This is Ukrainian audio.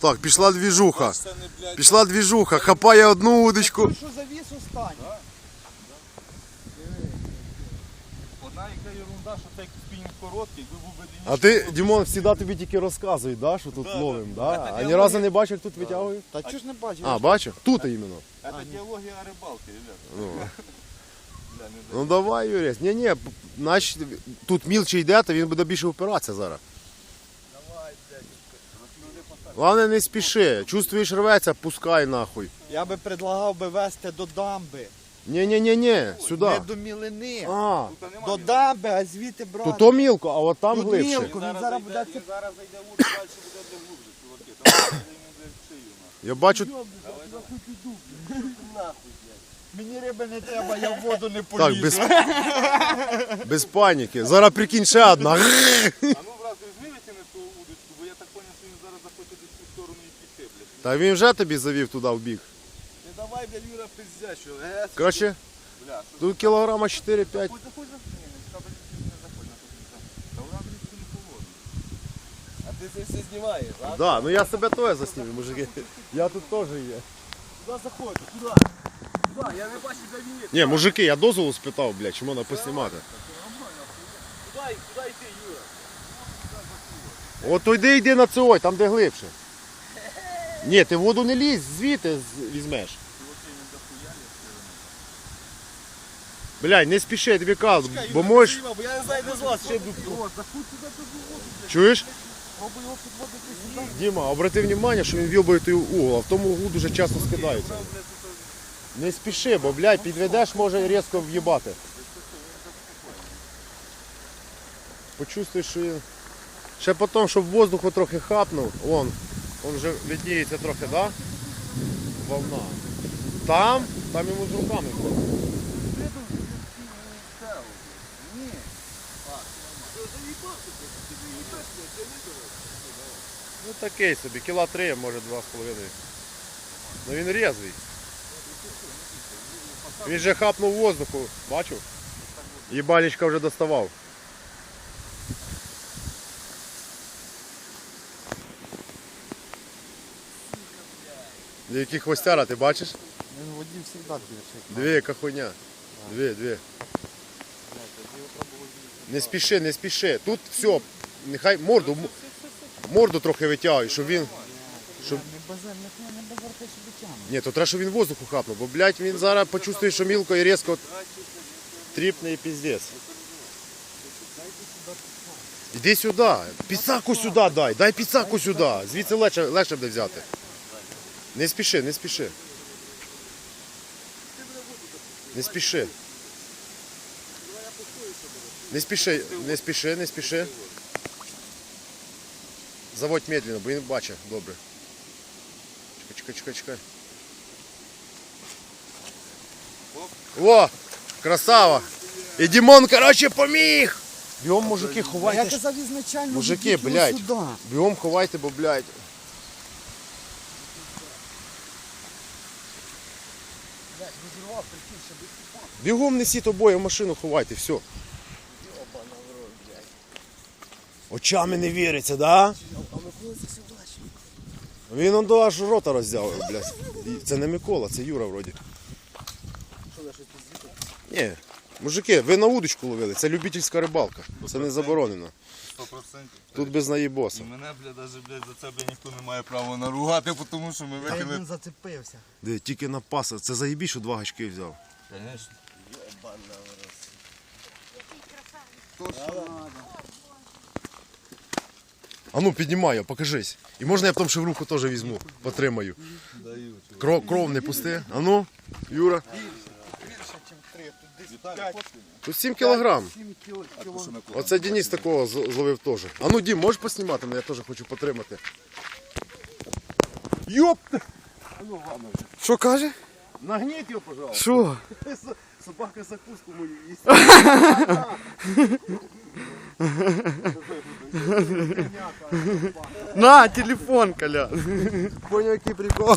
Так, пішла двіжуха. Пішла двіжуха, хапає одну удочку. Що завіс останній? одна яка ерунда, що цей спінінг короткий, якби був би А ти, Дімон, завжди тобі тільки розказують, да, що тут Да, ловим, да. да? А ні разу не бачив, як тут витягують? Та чого ж не бачив? А, бачив? Тут іменно. Це діалогія рибалки, ребята. Ну. Бля, не Ну давай, Юрій. Ні, ні, наш тут мілче йде, то він буде більше опиратися зараз. Головне не спіши. Чувствуєш рветься, пускай нахуй. Я би предлагав би вести до дамби. Ні, ні, ні, ні, сюди. Не до мілини. А, До дамби, а звідти брати. то то мілко, а от там Тут глибше. мілко. Він Він зараз, зараз буде він зараз зайде в далі буде де глубже, чуваки. Там шию. Я бачу. Мені риби не треба, я в воду не так, полізу. без, без паніки. Зараз прикинь ще одна. А ну, брат, візьми витягни ту удочку, бо я так поняв, що він зараз захоче десь в цю сторону і піти, блядь. Та він вже тобі завів туди в бік. Не давай, блядь, Юра, пиздя, що. Е, це- Коротше, Бля, що тут кілограма 4-5. Заходь, заходь, заходь. Ні, не треба не заходь на тут. Та вона блядь, не холодна. А ти це все знімаєш, а? Да, ну я себе теж засніму, мужики. Я тут теж є. Куди заходь? Куди? Куди? Я не бачу, де він є. Ні, мужики, я дозволу спитав, блядь, чи можна поснімати. Куди, куди йти, Юра? От то йди, йди на цей, там де глибше. Ні, ти в воду не лізь, звідти з- візьмеш. Блядь, не спіши, я тобі кажу, бо можеш. Бо я не знаю, де з вас ще буду. Чуєш? Діма, обрати увагу, що він в'єбує той угол, а в тому углу дуже часто скидається. Не спіши, бо, блядь, підведеш, може різко в'їбати. Почувствуєш, що він. Ще потім, щоб воздуху трохи хапнув, вон, он вже видніється трохи, да? Волна. Там, там йому з руками. Ну такий собі, кіла три, може два з половиною. Ну він різвий. Він же хапнув воздуху, бачив? Їбалічка вже доставав. Які хвостяра, ти бачиш? Він в воді завжди більше. Дві, яка хуйня. Дві, дві. Не спіши, не спіши. Тут все, нехай морду, морду трохи витягуй, щоб він. Щоб... Не базар, не, базар те, що дотягне. Ні, то треба, щоб він воздуху хапнув, бо, блядь, він зараз почувствує, що мілко і різко тріпне і піздець. Іди сюди, піцаку сюди дай, дай піцаку сюди. Звідси легше, легше буде взяти. Не спіши, не спіши. Не спіши. Не спіши, не спіши, не спіши. Заводь медленно, бо він бачить добре. Чекай, чекай, чекай, чекай. О, красава. І Дімон, коротше, поміг. Бігом, мужики, Я ховайте. ж- казав ізначально, Мужики, блядь. Бігом ховайте, бо, блядь. Бігом несіть обоє в машину, ховайте, все. Очами не віриться, да? Він он до аж рота роздяв, блядь. Це не Микола, це Юра вроді. Ні. Мужики, ви на удочку ловили, це любительська рибалка. Це не заборонено. 100%. Тут без наїбоса. І мене, бля, даже, блядь, за це, бля, ніхто не має права наругати, тому що ми Та викинули. він зацепився. Де тільки на паса. Це заєбі, що два гачки взяв. Конечно. А ну піднімай, його, покажись. І можна я потім ще в руку теж візьму, потримаю. Кров, кров не пусти. А ну, Юра. Тут десь 5 Тут 7 кілограм. 7 кіло. Оце Денис такого з- зловив теж. А ну, Дім, можеш поснімати мене, я теж хочу потримати. Йоп! Що каже? Нагніть його, пожалуйста. Що? Собака закуску мою їсть. На, телефон, Коля. Поняв, який прикол.